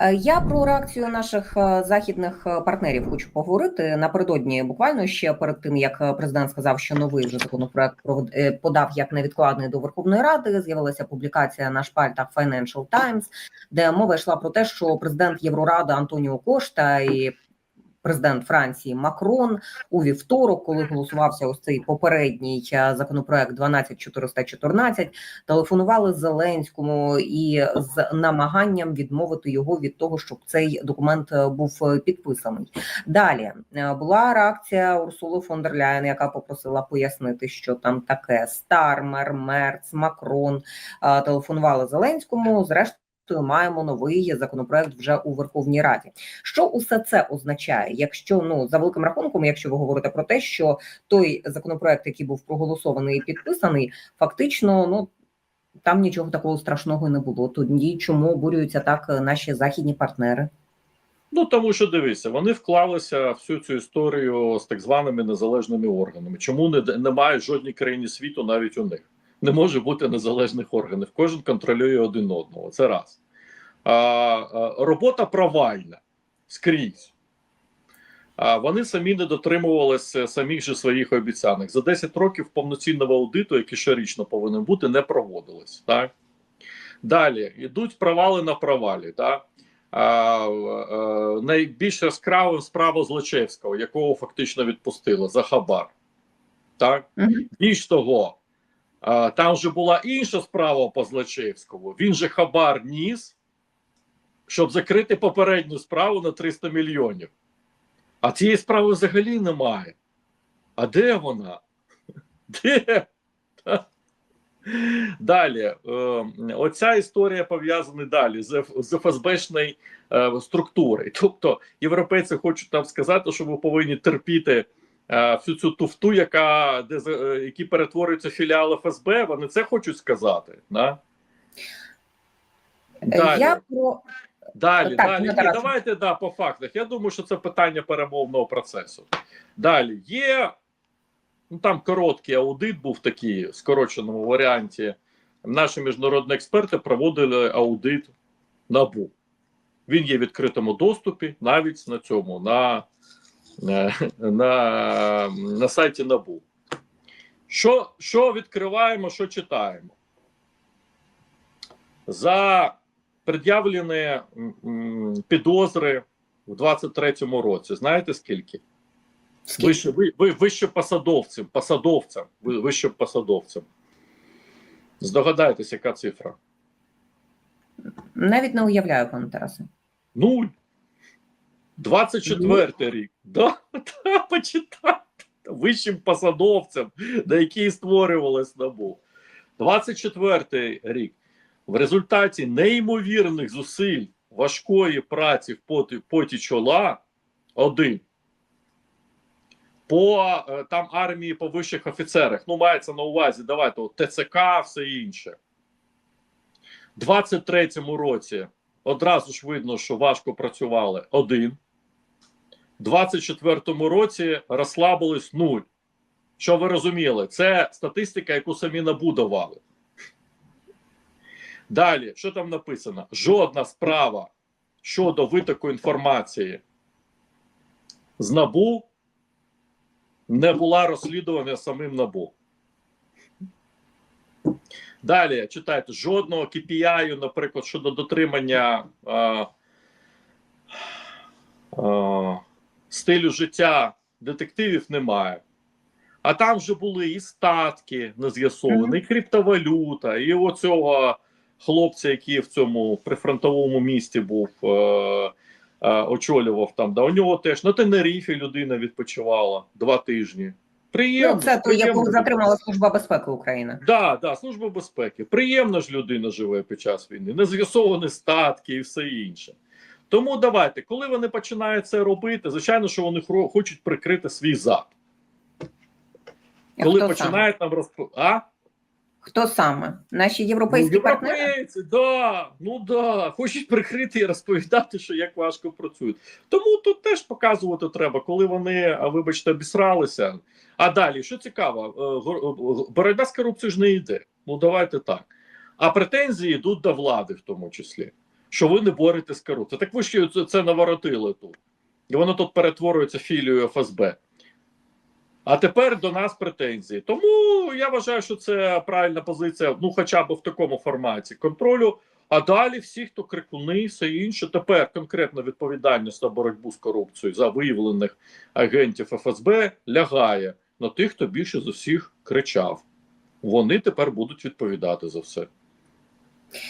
Е, Я про реакцію наших е, західних е, партнерів хочу поговорити напередодні. Буквально ще перед тим як президент сказав, що новий вже законопроект подав як невідкладний до Верховної Ради. З'явилася публікація на шпальтах Financial Times, де мова йшла про те, що президент Євроради Антоніо Кошта і президент Франції Макрон у вівторок, коли голосувався ось цей попередній е, законопроект 12414, телефонували Зеленському і з намаганням відмовити його від того, щоб цей документ е, був е, підписаний. Далі була реакція Урсули фон дер Ляєн, яка попросила пояснити, що там таке Стармер, Мерц, Макрон телефонували Зеленському. Зрештою. Маємо новий законопроект вже у Верховній Раді. Що усе це означає? Якщо ну за великим рахунком, якщо ви говорите про те, що той законопроект, який був проголосований і підписаний, фактично, ну там нічого такого страшного не було. Тоді чому обурюються так е, наші західні партнери? Ну тому що дивися, вони вклалися всю цю історію з так званими незалежними органами. Чому не немає жодній країні світу, навіть у них не може бути незалежних органів. Кожен контролює один одного. Це раз робота провальна скрізь. Вони самі не дотримувалися самих же своїх обіцянок. За 10 років повноцінного аудиту, який щорічно повинен бути, не проводилось. Так? Далі йдуть провали на провалі. Так? А, а, найбільш яскравим справа Злочевського, якого фактично відпустили за хабар. Так? Більш того, а, там же була інша справа по Злочевському. Він же хабар ніс, щоб закрити попередню справу на 300 мільйонів. А цієї справи взагалі немає. А де вона? Де? Далі, е, оця історія пов'язана далі з, ФСБшною е, структурою. Тобто, європейці хочуть нам сказати, що ви повинні терпіти е, всю цю туфту, яка де які перетворюються філіали ФСБ. Вони це хочуть сказати. Да? Далі. Я про Далі, Так, далі. ну, Ні, давайте да, по фактах. Я думаю, що це питання перемовного процесу. Далі є ну там короткий аудит був такий в скороченому варіанті. Наші міжнародні експерти проводили аудит НАБУ. Він є в відкритому доступі навіть на цьому, на, на, на, на сайті НАБУ. Що, що відкриваємо, що читаємо? За пред'явлені підозри в 23-му році. Знаєте скільки? скільки? Вище, ви, ви, вище посадовцям, посадовцям, ви- вище посадовцям. Здогадайтесь, яка цифра? навіть не уявляю, пане Тарасе. Нуль. 24 рік. Да, да, почитайте. Вищим посадовцям, на які створювалось НАБУ. 24 рік. В результаті неймовірних зусиль важкої праці в поті, поті чола один. По е, там армії по вищих офіцерах. Ну, мається на увазі, давайте от, ТЦК, все інше. В 23-му році одразу ж видно, що важко працювали один. В 24-му році розслабились нуль. Що ви розуміли? Це статистика, яку самі набудували. Далі, що там написано? Жодна справа щодо витоку інформації з НАБУ не була розслідувана самим НАБУ. Далі читайте, жодного KPI, наприклад, щодо дотримання а, а, стилю життя детективів немає. А там вже були і статки не з'ясовані, і криптовалюта, і оцього хлопця, який в цьому прифронтовому місті був, е, е, очолював там. Да, у нього теж на Тенеріфі людина відпочивала два тижні. Приємно. Ну, це приємно. яку затримала Служба безпеки України. Да, да, служба безпеки. Приємно ж людина живе під час війни, не з'ясовані статки і все інше. Тому давайте, коли вони починають це робити, звичайно, що вони хочуть прикрити свій зад. Коли починають нам розп... Хто саме? Наші європейські ну, партнери? європейці, да, ну да, хочуть прикрити і розповідати, що як важко працюють. Тому тут теж показувати треба, коли вони, а, вибачте, обісралися. А далі, що цікаво, е, е, боротьба з корупцією ж не йде. Ну давайте так. А претензії йдуть до влади, в тому числі. що ви не боретесь з корупцією. Так ви ще це наворотили тут. І воно тут перетворюється філією ФСБ. А тепер до нас претензії. Тому я вважаю, що це правильна позиція, ну хоча б в такому форматі контролю. А далі всі, хто крикуни, все інше, тепер конкретно відповідальність за боротьбу з корупцією за виявлених агентів ФСБ лягає на тих, хто більше за всіх кричав. Вони тепер будуть відповідати за все.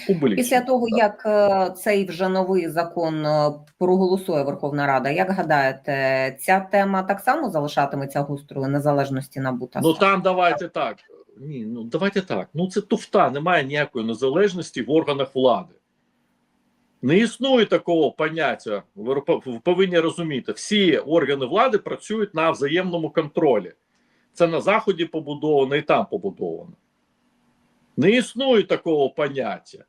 Публічно. Після того, як е, цей вже новий закон е, проголосує Верховна Рада, як гадаєте, ця тема так само залишатиметься гострою незалежності НАБУ та Ну там давайте так. Ні, ну давайте так. Ну це туфта, немає ніякої незалежності в органах влади. Не існує такого поняття. Ви повинні розуміти, всі органи влади працюють на взаємному контролі. Це на Заході побудовано і там побудовано. Не існує такого поняття,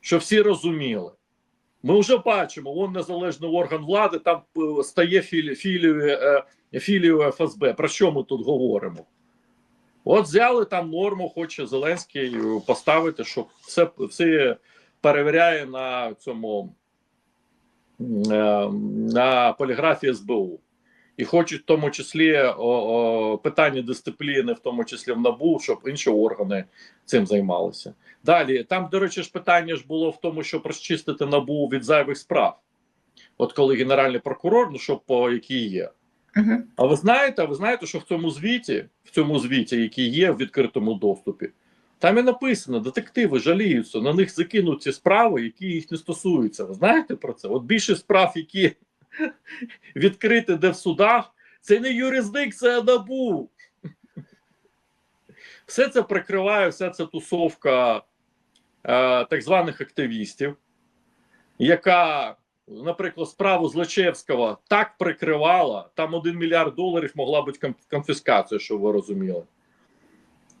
що всі розуміли. Ми вже бачимо, вон незалежний орган влади там е, стає філі, е, ФСБ. Про що ми тут говоримо? От взяли там норму, хоче Зеленський поставити, що все, все перевіряє на цьому е, на поліграфії СБУ. І хочуть в тому числі о, о, питання дисципліни, в тому числі в НАБУ, щоб інші органи цим займалися. Далі там, до речі, ж питання ж було в тому, щоб розчистити НАБУ від зайвих справ. От коли генеральний прокурор, ну щоб по який є. Угу. А ви знаєте, ви знаєте, що в цьому звіті, в цьому звіті, який є в відкритому доступі, там і написано: детективи жаліються, на них закинуть ці справи, які їх не стосуються. Ви знаєте про це? От більше справ, які відкриті де в судах, це не юрисдикція НАБУ. Все це прикриває, вся ця тусовка е, так званих активістів, яка наприклад, справу Злочевського так прикривала, там один мільярд доларів могла бути конфіскація, щоб ви розуміли.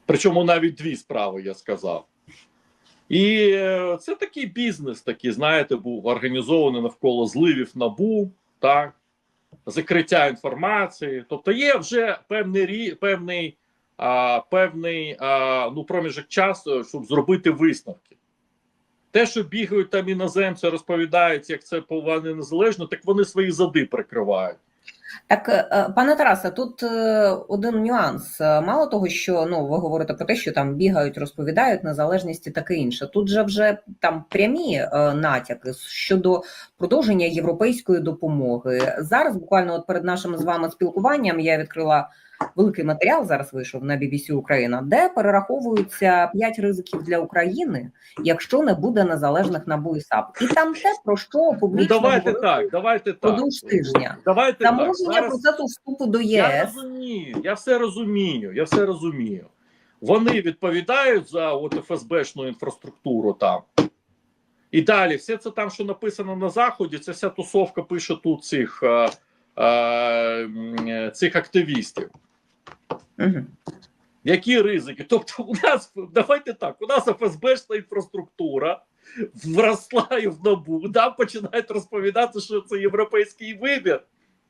Причому навіть дві справи, я сказав. І е, це такий бізнес, такий, знаєте, був організований навколо зливів набу, так, закриття інформації. Тобто є вже певний певний, а, певний а, ну, проміжок часу, щоб зробити висновки. Те, що бігають там іноземці, розповідають, як це повинно незалежно, так вони свої зади прикривають. Так, е, пане Тарасе, тут е, один нюанс. Е, Мало того, що ну ви говорите про те, що там бігають, розповідають незалежність і таке інше. Тут же вже там прямі е, натяки щодо продовження європейської допомоги. Зараз, буквально, от перед нашим з вами спілкуванням, я відкрила великий матеріал. Зараз вийшов на BBC Україна, де перераховуються п'ять ризиків для України, якщо не буде незалежних НАБУ і САП. І там те, про що Ну, публічно давайте так, давайте так. тижня. Давайте так. Замовлення Зараз... процесу вступу до Я розумію, я все розумію, я все розумію. Вони відповідають за от ФСБшну інфраструктуру там. І далі, все це там, що написано на Заході, це вся тусовка пише тут цих, е, е, цих активістів. Угу. Які ризики? Тобто, у нас давайте так, у нас ФСБшна інфраструктура вросла і в набу, да, починають розповідати, що це європейський вибір.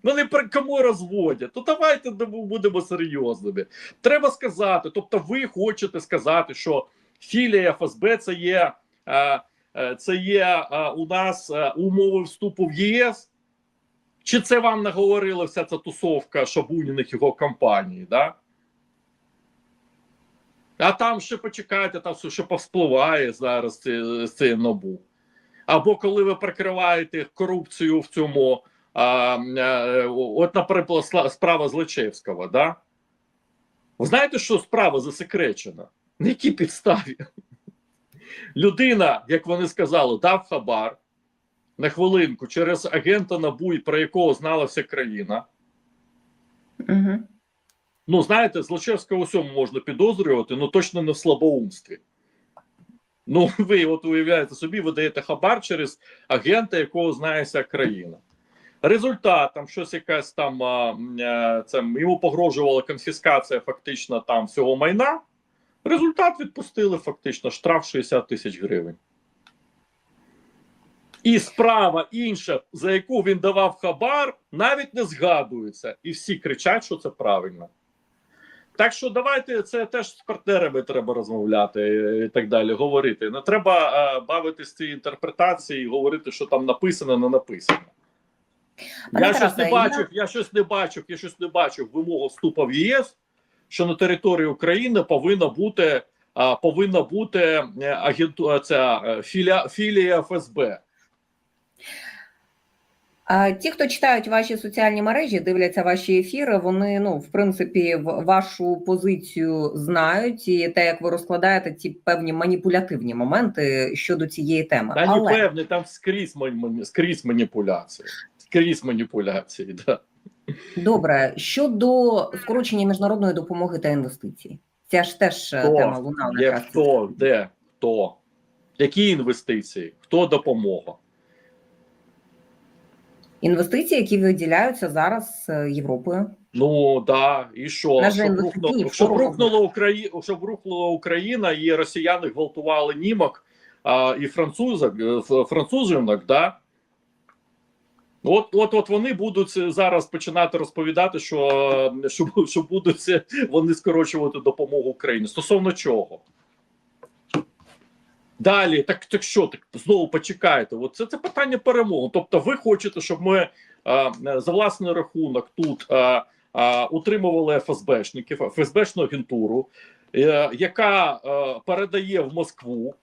Вони при кому розводять? То давайте будемо серйозними. Треба сказати, тобто, ви хочете сказати, що філія ФСБ це є, е, е, це є е, у нас умови вступу в ЄС. Чи це вам наговорила вся ця тусовка Шабуніних його компанії? Да? А там ще почекайте, там ще повспливає зараз це, це набу. Або коли ви прикриваєте корупцію в цьому, а, а, от, наприклад, справа Злочевського, да? Ви знаєте, що справа засекречена? На якій підставі? Людина, як вони сказали, дав хабар на хвилинку через агента НАБУ, і про якого знала вся країна. Угу. Ну, знаєте, Злочевського усьому можна підозрювати, ну точно не в слабоумстві. Ну, ви от уявляєте собі, ви даєте хабар через агента, якого знає вся країна. Результат там щось якась там а, е, це йому погрожувала конфіскація фактично там всього майна. Результат відпустили фактично штраф 60 тисяч гривень. І справа інша, за яку він давав хабар, навіть не згадується. І всі кричать, що це правильно. Так що давайте це теж з партнерами треба розмовляти е, і так далі. Говорити. Не треба е, бавитись цією інтерпретацією і говорити, що там написано, не написано. Пане я щось не бачив, я щось не бачив, я щось не бачив вимогу вступу в ЄС, що на території України повинна бути а, повинна бути е, агенту, ця філія, філія ФСБ. Ті, хто читають ваші соціальні мережі, дивляться ваші ефіри, вони ну в принципі вашу позицію знають, і те, як ви розкладаєте ці певні маніпулятивні моменти щодо цієї теми. Та Але певне, там скрізь скрізь маніпуляції. Скрізь маніпуляції, да. добре щодо скорочення міжнародної допомоги та інвестицій, ця ж теж е, Хто? тема лунала хто, де, хто, які інвестиції, хто допомога. Інвестиції, які виділяються зараз Європою. Ну да, і що? Же Щоб рухнула, щоб рухнула Україна, щоб рухнула Україна, і росіяни гвалтували німок а, і французок, е, ф- да? От, от, от вони будуть зараз починати розповідати, що, що, що будуть вони скорочувати допомогу Україні. Стосовно чого? Далі, так, так що так знову почекайте? От це, це питання перемоги. Тобто, ви хочете, щоб ми е, за власний рахунок тут е, е, утримували ФСБшників, ФСБшну агентуру, е, яка е, передає в Москву,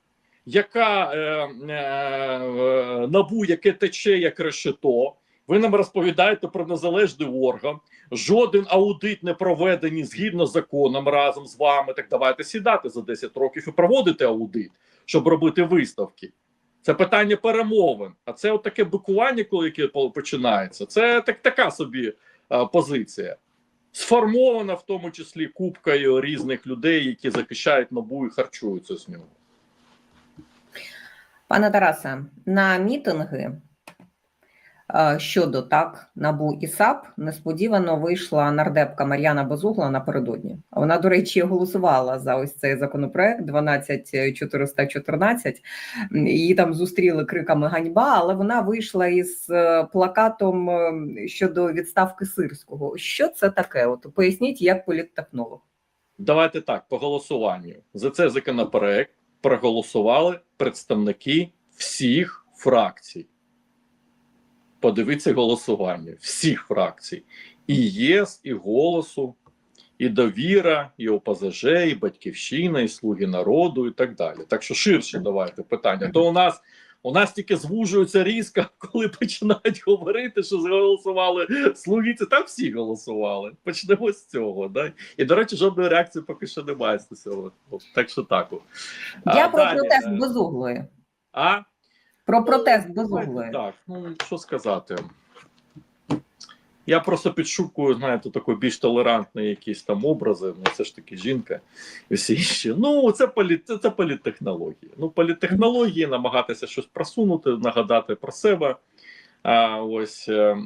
яка е, е, е, набу, яке тече як решето. Ви нам розповідаєте про незалежний орган. Жоден аудит не проведений згідно з законом разом з вами. Так давайте сідати за 10 років і проводити аудит, щоб робити виставки. Це питання перемовин. А це от таке бикування, коли яке починається. Це так така собі а, позиція. Сформована в тому числі купкою різних людей, які захищають набу і харчуються з нього. Пане Тарасе, на мітинги щодо так НАБУ і САП несподівано вийшла нардепка Мар'яна Безугла напередодні. Вона, до речі, голосувала за ось цей законопроект 12414. Її там зустріли криками ганьба, але вона вийшла із е, плакатом е, щодо відставки сирського. Що це таке? От поясніть, як політтехнолог. Давайте так, по голосуванню. За цей законопроект проголосували представники всіх фракцій. Подивіться голосування всіх фракцій: і ЄС, і голосу, і довіра, і ОПЗЖ, і Батьківщина, і Слуги народу, і так далі. Так що ширше давайте питання. То у нас у нас тільки звужується різко, коли починають говорити, що голосували слуги. Це там всі голосували. Почнемо з цього. Да? І, до речі, жодної реакції поки що немає з цього. Так що так. Я А, про далі, протест Безуглої. А? Про протест Ну, Так, ну що сказати. Я просто підшукую, знаєте, такий більш толерантний якісь там образи. Ну, це ж таки жінка і всі інші. Ну, це полі... це, це політтехнології. Ну, політтехнології, намагатися щось просунути, нагадати про себе. А, ось е,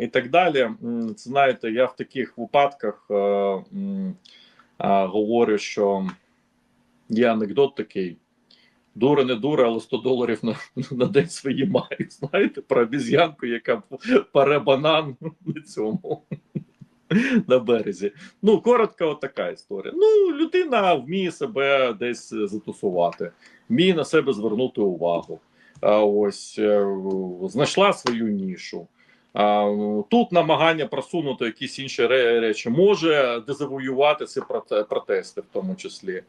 і так далі. Це знаєте, я в таких випадках е, м, а, говорю, що є анекдот такий. Дура не дура, але 100 доларів на, на день свої має. Знаєте, про обіз'янку, яка паре банан на цьому на березі. Ну, коротко, от така історія. Ну, людина вміє себе десь затусувати, вміє на себе звернути увагу. А ось е, знайшла свою нішу. Тут намагання просунути якісь інші речі може дезавоювати ці протести, в тому числі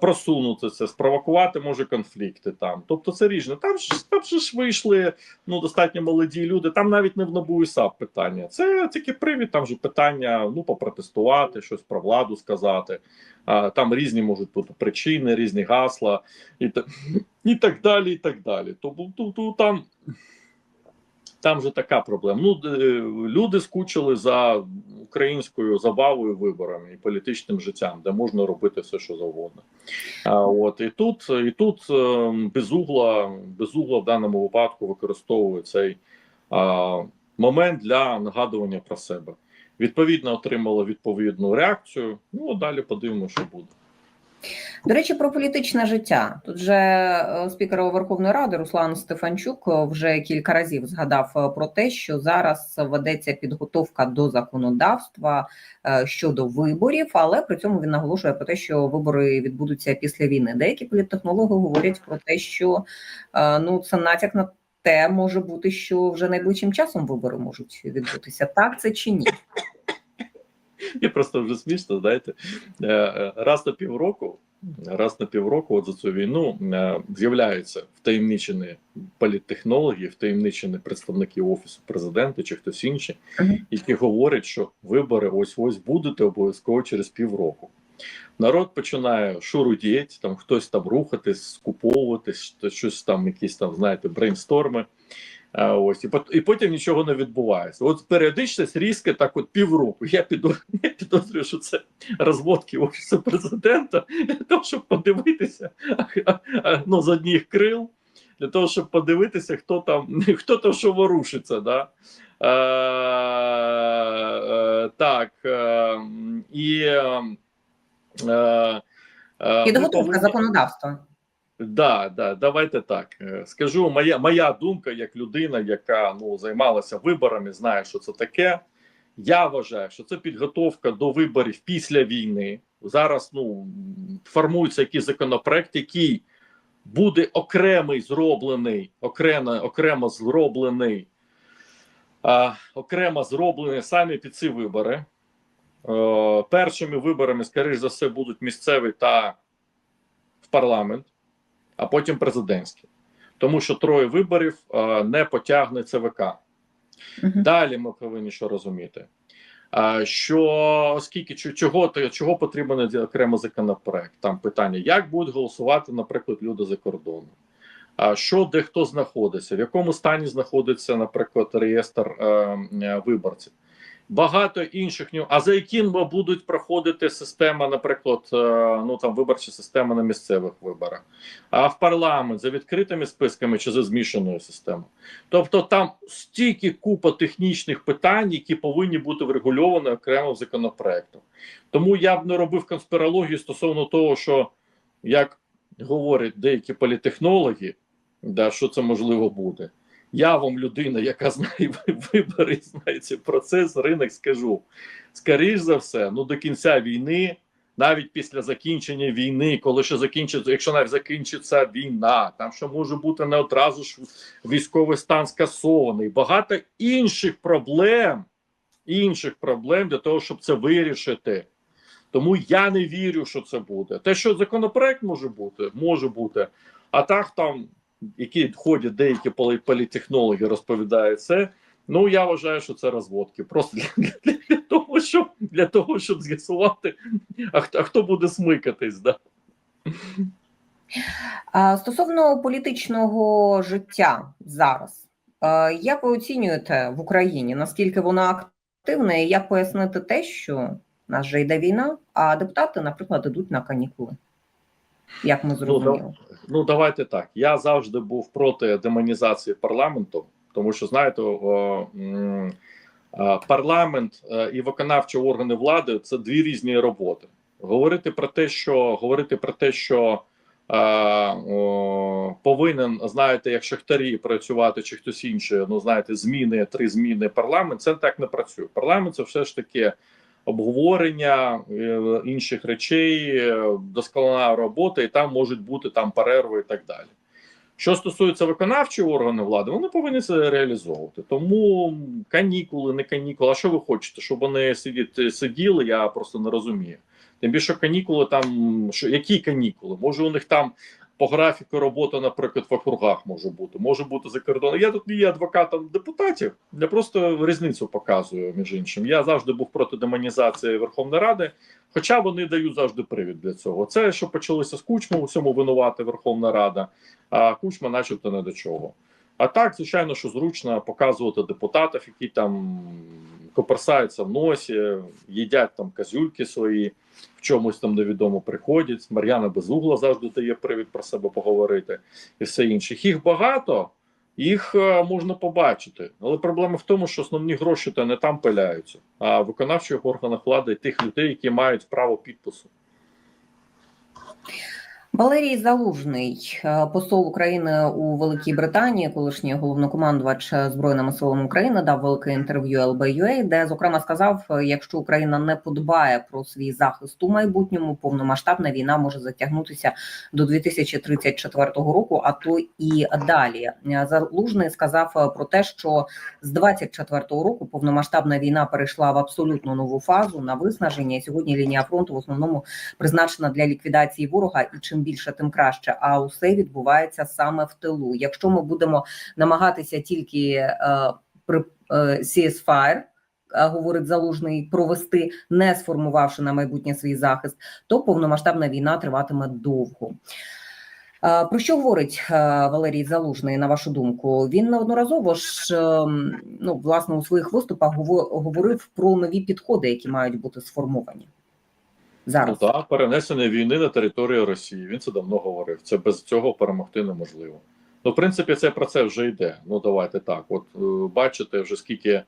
просунути це, спровокувати може конфлікти там. Тобто це різне. Там ж там ж вийшли ну достатньо молоді люди. Там навіть не в НАБУ САП питання. Це тільки привід. Там же питання ну попротестувати, щось про владу сказати. Там різні можуть бути причини, різні гасла і так, і так далі. І так далі. Тобто там. Там же така проблема. Ну е, люди скучили за українською забавою, виборами і політичним життям, де можна робити все, що завгодно. А от і тут, і тут е, безугла, безугла в даному випадку використовує цей а, момент для нагадування про себе. Відповідно, отримала відповідну реакцію. Ну далі подивимося, що буде. До речі, про політичне життя. Тут же е, спікер Верховної Ради Руслан Стефанчук е, вже кілька разів згадав е, про те, що зараз ведеться підготовка до законодавства щодо виборів, але при цьому він наголошує про те, що вибори відбудуться після війни. Деякі політтехнологи говорять про те, що ну це натяк на те може бути, що вже найближчим часом вибори можуть відбутися. Так це чи ні? І просто вже смішно, знаєте, е, е, раз на півроку, раз на півроку, от за цю війну е, з'являються втаємничені політтехнологи, втаємничені представники офісу президента чи хтось інший, які говорять, що вибори ось ось будуть обов'язково через півроку. Народ починає шурудіти, там хтось там рухатись, скуповуватись, що- щось там, якісь там, знаєте, брейнсторми. А, ось і, і потім нічого не відбувається. От періодичність різке так, от півроку. Я піду, я підозрюю, що це розводки офісу президента для того, щоб подивитися ну, з одних крил, для того, щоб подивитися, хто там, хто там що ворушиться. Да? Е, е, так. Е, і, е, е, е, Підготовка повинні- законодавства. Да, да, давайте так. Е, Скажу, моя моя думка як людина, яка ну займалася виборами, знає, що це таке. Я вважаю, що це підготовка до виборів після війни. Зараз ну формується якийсь законопроект, який буде окремий зроблений, окремо, окремо зроблений, а, окремо зроблений самі під ці вибори. Е, першими виборами, скоріш за все, будуть місцеві та в парламент а потім президентські. Тому що троє виборів е, не потягне ЦВК. Мгм. Далі ми повинні що розуміти. Що оскільки чого чого потрібен окремий законопроект? Там питання, як будуть голосувати, наприклад, люди за кордоном. А що де хто знаходиться, в якому стані знаходиться, наприклад, реєстр е, е, виборців? Багато інших а за яким будуть проходити система, наприклад, е, ну там виборча система на місцевих виборах, а в парламент за відкритими списками чи за змішаною системою. Тобто там стільки купа технічних питань, які повинні бути врегульовані окремо в законопроекту. Тому я б не робив конспірологію стосовно того, що як говорять деякі політехнологи, да, що це можливо буде. Я вам людина, яка знає вибори, знає процес, ринок скажу. Скоріш за все, ну до кінця війни, навіть після закінчення війни, коли ще закінчиться, якщо навіть закінчиться війна, там що може бути не одразу ж військовий стан скасований, багато інших проблем, інших проблем для того, щоб це вирішити. Тому я не вірю, що це буде. Те, що законопроект може бути, може бути. А так там, які ходять деякі полі- політехнологи, розповідають це. Ну я вважаю, що це розводки. Просто для, для, для того, щоб для того, щоб з'ясувати, а хто, а хто буде смикатись. Да? Стосовно політичного життя зараз, як ви оцінюєте в Україні, наскільки воно активне, і як пояснити те, що нас вже йде війна, а депутати, наприклад, йдуть на канікули? Як ми зрозуміли? Ну давайте так. Я завжди був проти демонізації парламенту, тому що знаєте, о, м, парламент е, і виконавчі органи влади це дві різні роботи. Говорити про те, що говорити про те, що е, о, повинен, знаєте, як шахтарі працювати чи хтось інший, ну знаєте, зміни, три зміни парламент, це так не працює. Парламент це все ж таки обговорення е, інших речей, е, досконала робота, і там можуть бути там перерви і так далі. Що стосується виконавчого органу влади, вони повинні це реалізовувати. Тому канікули, не канікули. А що ви хочете? Щоб вони сидіти, сиділи, я просто не розумію. Тим більше канікули там, що які канікули? Може, у них там по графіку робота, наприклад, в округах може бути, може бути за кордоном. Я тут не є адвокатом депутатів, я просто різницю показую між іншим. Я завжди був проти демонізації Верховної Ради, хоча вони дають завжди привід для цього. Це що почалося з Кучмом, у цьому винувати Верховна Рада, а Кучма, начебто, не до чого. А так, звичайно, що зручно показувати депутатів, які там коперсаються в носі, їдять там казюльки свої, чомусь там невідомо приходять. Мар'яна Безугла завжди дає привід про себе поговорити і все інше. Їх багато, їх е, можна побачити. Але проблема в тому, що основні гроші то не там пиляються, а в виконавчих органах влади тих людей, які мають право підпису. Валерій Залужний, е, посол України у Великій Британії, колишній головнокомандувач збройними силами України, дав велике інтерв'ю LBUA, де зокрема сказав: е, якщо Україна не подбає про свій захист у майбутньому, повномасштабна війна може затягнутися до 2034 року, а то і далі. Е, Залужний сказав про те, що з 24-го року повномасштабна війна перейшла в абсолютно нову фазу на виснаження. Сьогодні лінія фронту в основному призначена для ліквідації ворога, і чим більше, тим краще. А усе відбувається саме в тилу. Якщо ми будемо намагатися тільки е, при е, ceasefire, е, говорить залужний, провести, не сформувавши на майбутнє свій захист, то повномасштабна війна триватиме довго. Про що говорить Валерій Залужний, на вашу думку? Він неодноразово ж ну, власне у своїх виступах гово- говорив про нові підходи, які мають бути сформовані Ну зараз. так, перенесення війни на територію Росії. Він це давно говорив. Це без цього перемогти неможливо. Ну, в принципі, це про це вже йде. Ну давайте так. От е, бачите, вже скільки е,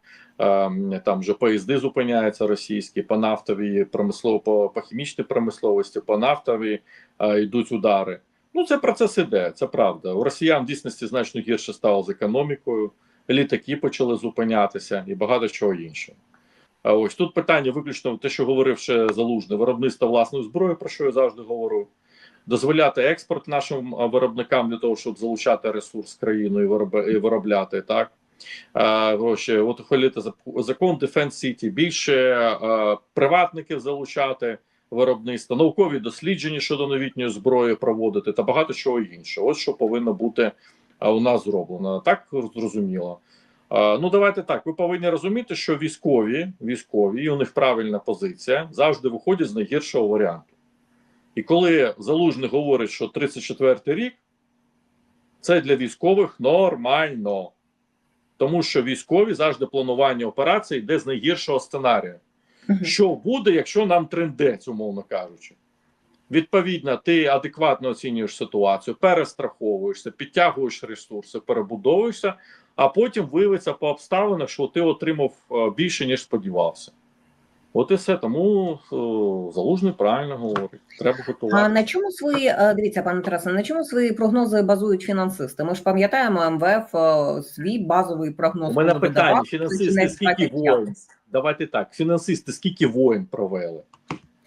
там вже поїзди зупиняються російські по нафтовій промислово, по, по хімічній промисловості, по нафтовій е, йдуть удари. Ну, це процес іде, це правда. У росіян в дійсності значно гірше стало з економікою, літаки почали зупинятися і багато чого іншого. Ось тут питання виключно те, що говорив ще залужний, виробництво власної зброї, про що я завжди говорю. Дозволяти експорт нашим виробникам для того, щоб залучати ресурс країну і, вироби, і виробляти так. Е, от ухвалити закон Defense City, більше приватників залучати виробництво, наукові дослідження щодо новітньої зброї проводити та багато чого іншого. Ось що повинно бути у нас зроблено. Так зрозуміло. Ну, давайте так. Ви повинні розуміти, що військові, військові, і у них правильна позиція, завжди виходять з найгіршого варіанту. І коли залужний говорить, що 34-й рік це для військових нормально. Тому що військові завжди планування операцій йде з найгіршого сценарію. Що буде, якщо нам трендець, умовно кажучи? Відповідно, ти адекватно оцінюєш ситуацію, перестраховуєшся, підтягуєш ресурси, перебудовуєшся, а потім виявиться по обставинах, що ти отримав е, більше, ніж сподівався. От і все. Тому е, залужний правильно говорить. Треба готувати. А на чому свої е, дивіться, пане Тарасе, на чому свої прогнози базують фінансисти? Ми ж пам'ятаємо МВФ свій базовий прогноз. У мене питання: видавав, фінансисти скільки воїн? Давайте так. Фінансисти скільки воїн провели?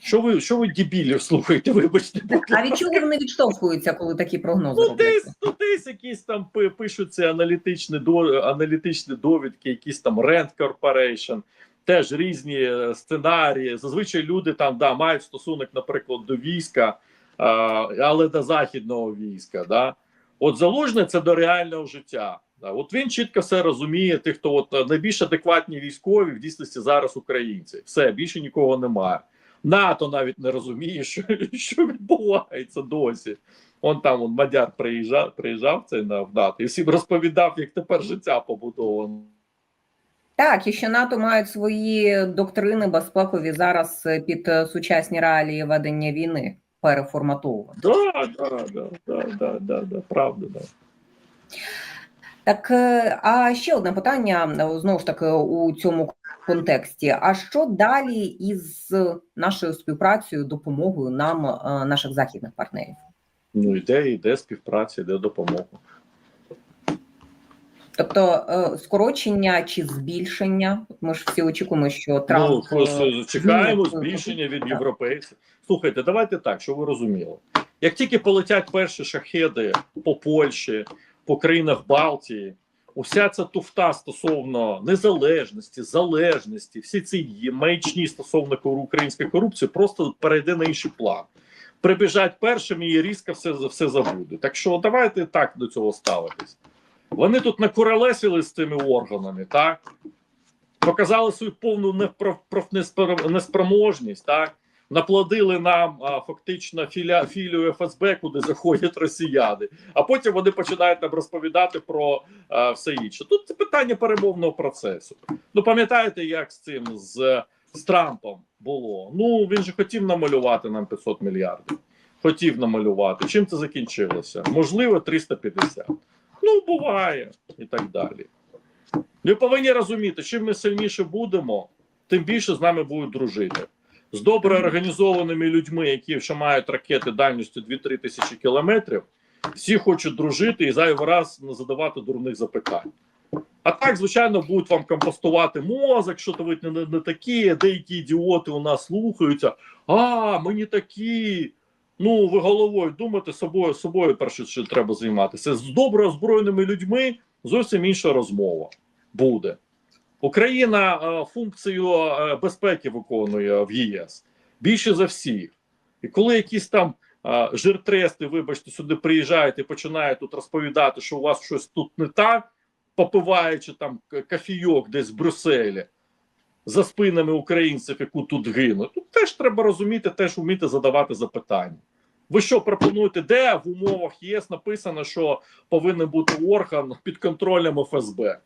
Що ви, що ви дебілів слухаєте? Вибачте, А від чого вони відштовхуються, коли такі прогнози Ну, десь, ну, десь якісь там пишуться аналітичні, до, аналітичні довідки, якісь там Rand Corporation, теж різні е, сценарії. Зазвичай люди там да, мають стосунок, наприклад, до війська, а, але до західного війська. Да? От залужне це до реального життя. Да? От він чітко все розуміє. Тих, хто от е, найбільш адекватні військові в дійсності зараз українці. Все більше нікого немає. НАТО навіть не розуміє, що, що відбувається досі. Он там он, Мадяр приїжджав, приїжджав цей на НАТО і всім розповідав, як тепер життя побудовано. Так, і що НАТО мають свої доктрини безпекові зараз е, під е, сучасні реалії ведення війни переформатовувати. Да, да, да, да, да, да, да, правда, да. Так, е, а ще одне питання знову ж таки у цьому контексті. А що далі із нашою співпрацею, допомогою нам, е, наших західних партнерів? Ну, йде, йде співпраця, йде допомога. Тобто е, скорочення чи збільшення? Ми ж всі очікуємо, що Трамп ну, просто е, чекаємо збільшення від європейців. Слухайте, давайте так, що ви розуміли. Як тільки полетять перші шахеди по Польщі, по країнах Балтії, уся ця туфта стосовно незалежності, залежності, всі ці маячні стосовно української корупції просто перейде на інший план. Прибіжать першими і різко все, все забуде. Так що давайте так до цього ставитись. Вони тут накуралесили з цими органами, так? Показали свою повну непро- неспроможність, так? Наплодили нам а, фактично філя, філію ФСБ, куди заходять росіяни, а потім вони починають нам розповідати про а, все інше. Тут це питання перемовного процесу. Ну пам'ятаєте, як з цим з, з Трампом було? Ну він же хотів намалювати нам 500 мільярдів. Хотів намалювати. Чим це закінчилося? Можливо, 350. Ну, буває і так далі. Ви повинні розуміти, чим ми сильніше будемо, тим більше з нами будуть дружити. З добре організованими людьми, які ще мають ракети дальністю 2-3 тисячі кілометрів, всі хочуть дружити і зайвий раз не задавати дурних запитань. А так, звичайно, будуть вам компостувати мозок, що то ви не, не, не такі, деякі ідіоти у нас слухаються. А, ми не такі. Ну, ви головою думаєте, собою собою перше що треба займатися. З добре озброєними людьми зовсім інша розмова буде. Україна е, функцію е, безпеки виконує в ЄС більше за всіх. І коли якісь там е, жиртрести, вибачте, сюди приїжджають і починають тут розповідати, що у вас щось тут не так, попиваючи там к- кофійок десь в Брюсселі за спинами українців, яку тут гинуть, тут теж треба розуміти, теж вміти задавати запитання. Ви що пропонуєте, де в умовах ЄС написано, що повинен бути орган під контролем ФСБ?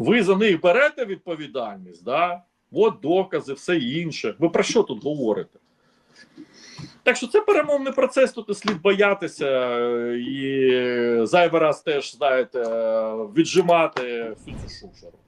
Ви за них берете відповідальність, да? От докази, все інше. Ви про що тут говорите? Так що це перемовний процес, тут не слід боятися і зайвий раз теж, знаєте, віджимати всю цю шушеру.